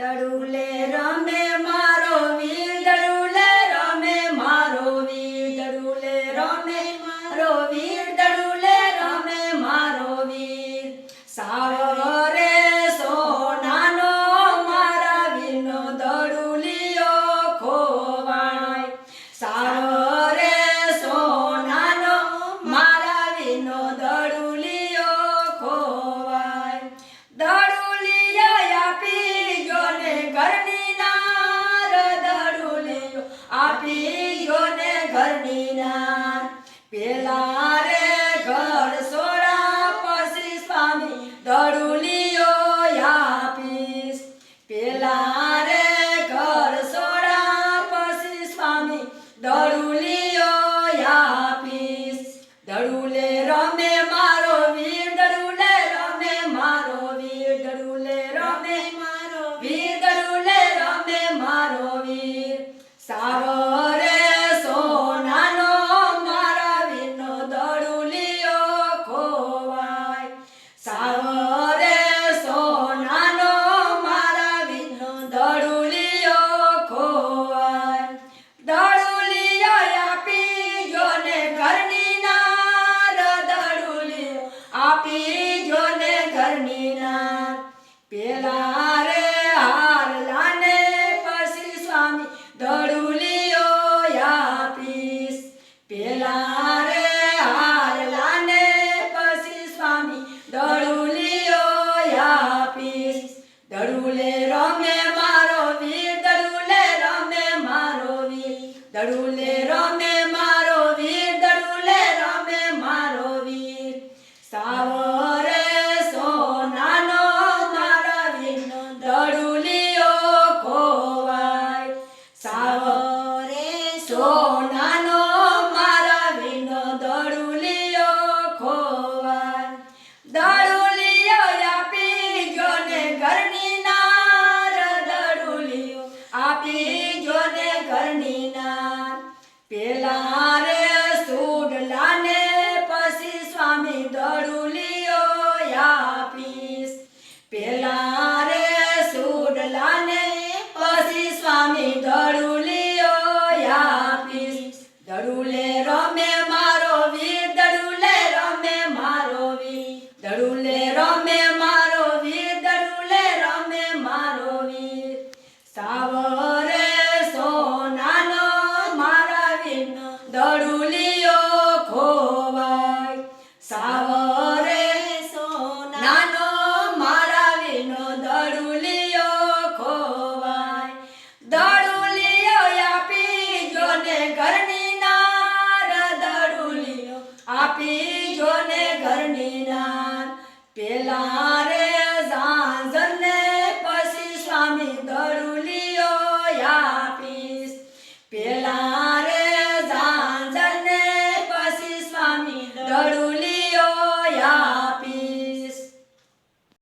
દડુલે રમે મારો વીર દડુલે રમે મારો વીર દડુલે રમે મારો વીર. Oh. દડુલે રમે મારો વીર, દડુલે રમે મારો વીર, દડુલે રમે મારો વીર, દડુલે રમે મારો વીર. સાવરે સો નાનો તારા વીર દડુલિયો ખોવાય. સાવરે સો આપી જોને ઘરની ના પેલા રે સુડલાને પછી સ્વામી દડુલીઓ આપીશ. પેલા રે સુડલાને પછી સ્વામી દડુલીઓ આપીશ. દડુલે રમે જોને ઘરની નાન. પેલા